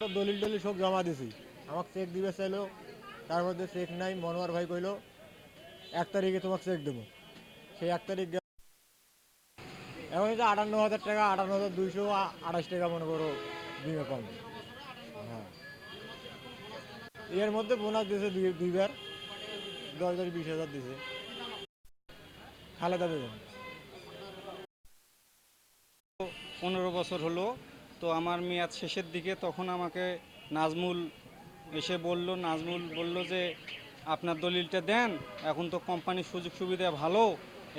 দলিল টলিল সব জমা দিছি। আমাকে চেক দিবে চাইলো, তার মধ্যে চেক নাই, মনোয়ার ভাই কইলো, এক তারিখে তোমাকে চেক দেবো। সেই এক তারিখ। এখন হচ্ছে আটান্ন হাজার টাকা, আটান্ন হাজার দুইশো আঠাশ টাকা মনে করো বিমা কম। হ্যাঁ। এর মধ্যে বোনাস দিয়েছে দুই দুইবার। দশ হাজার, বিশ হাজার দিয়েছে খালেদা বেগম। পনেরো বছর হলো তো আমার মেয়াদ শেষের দিকে তখন আমাকে নাজমুল এসে বলল, নাজমুল বলল যে, আপনার দলিলটা দেন, এখন তো কোম্পানির সুযোগ সুবিধা ভালো,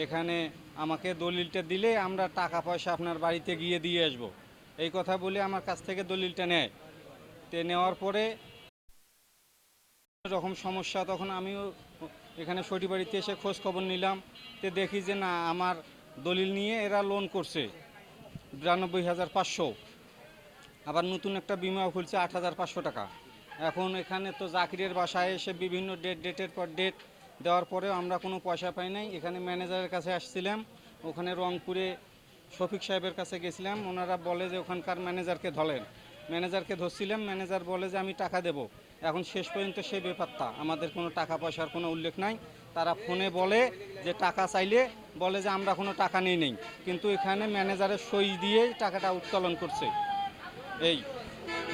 এখানে আমাকে দলিলটা দিলে আমরা টাকা পয়সা আপনার বাড়িতে গিয়ে দিয়ে আসব। এই কথা বলে আমার কাছ থেকে দলিলটা নেয়। তে নেওয়ার পরে রকম সমস্যা, তখন আমিও এখানে সটি বাড়িতে এসে খোঁজ খবর নিলাম। তে দেখি যে, না, আমার দলিল নিয়ে এরা লোন করছে। বিরানব্বই হাজার পাঁচশো। আবার নতুন একটা বিমা খুলছে আট হাজার পাঁচশো টাকা। এখন এখানে তো জাকিরের বাসায় এসে বিভিন্ন ডেট ডেটের পর ডেট দেওয়ার পরেও আমরা কোনো পয়সা পাই নাই। এখানে ম্যানেজারের কাছে আসছিলাম, ওখানে রংপুরে শফিক সাহেবের কাছে গেছিলাম। ওনারা বলে যে ওখানকার ম্যানেজারকে ধরেন। ম্যানেজারকে ধরছিলাম ম্যানেজার বলে যে আমি টাকা দেব। এখন শেষ পর্যন্ত সে ব্যাপারটা আমাদের কোনো টাকা পয়সার কোনো উল্লেখ নাই। তারা ফোনে বলে যে টাকা চাইলে, বলে যে আমরা কোনো টাকা নেই নেই। কিন্তু এখানে ম্যানেজারের সই দিয়েই টাকাটা উত্তোলন করছে। এই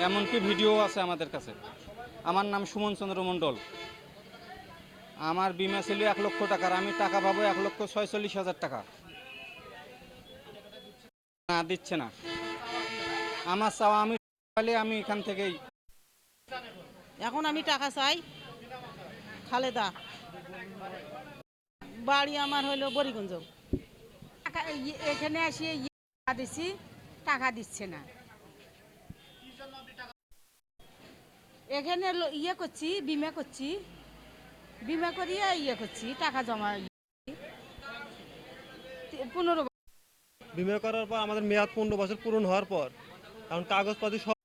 এমনকি ভিডিও আছে আমাদের কাছে। আমার নাম সুমন চন্দ্র মণ্ডল। আমার বিমা ছিল এক লক্ষ টাকার আমি টাকা পাবো এক লক্ষ ছয়চল্লিশ হাজার টাকা। না দিচ্ছে না। আমার চাওয়া আমি পাইলে আমি এখান থেকেই। এখন আমি টাকা চাই। খালেদা। বাড়ি আমার হলো বরিগঞ্জ। এখানে এসে ইয়ে টাকা দিছি। টাকা দিচ্ছে না। এখানে ইয়ে করছি, বিমা করছি। বিমা করিয়ে ইয়ে করছি, টাকা জমা পনেরো বিমা করার পর আমাদের মেয়াদ পনেরো বছর পূরণ হওয়ার পর এখন কাগজপাতি সব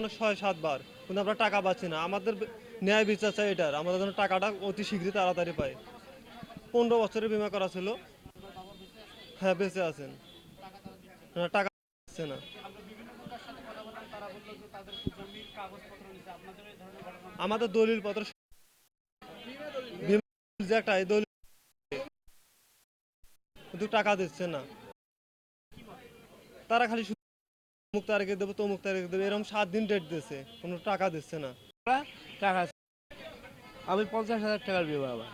ছয় সাতবার কিন্তু আমরা টাকা পাচ্ছি না। আমাদের ন্যায় বিচার চাই এটার। আমাদের জন্য টাকাটা অতি শীঘ্রই তাড়াতাড়ি পাই। পনেরো বছরের বিমা করা ছিল। হ্যাঁ বেঁচে আছেন। টাকা পাচ্ছে না। আমাদের দলিল পত্র যে একটা দলিল কিন্তু টাকা দিচ্ছে না। তারা খালি শুধু অমুক তারিখে দেবো তমুক তারিখে দেবো এরকম সাত দিন ডেট দিচ্ছে কোনো টাকা দিচ্ছে না। টাকা আমি পঞ্চাশ হাজার টাকার বিমা আমার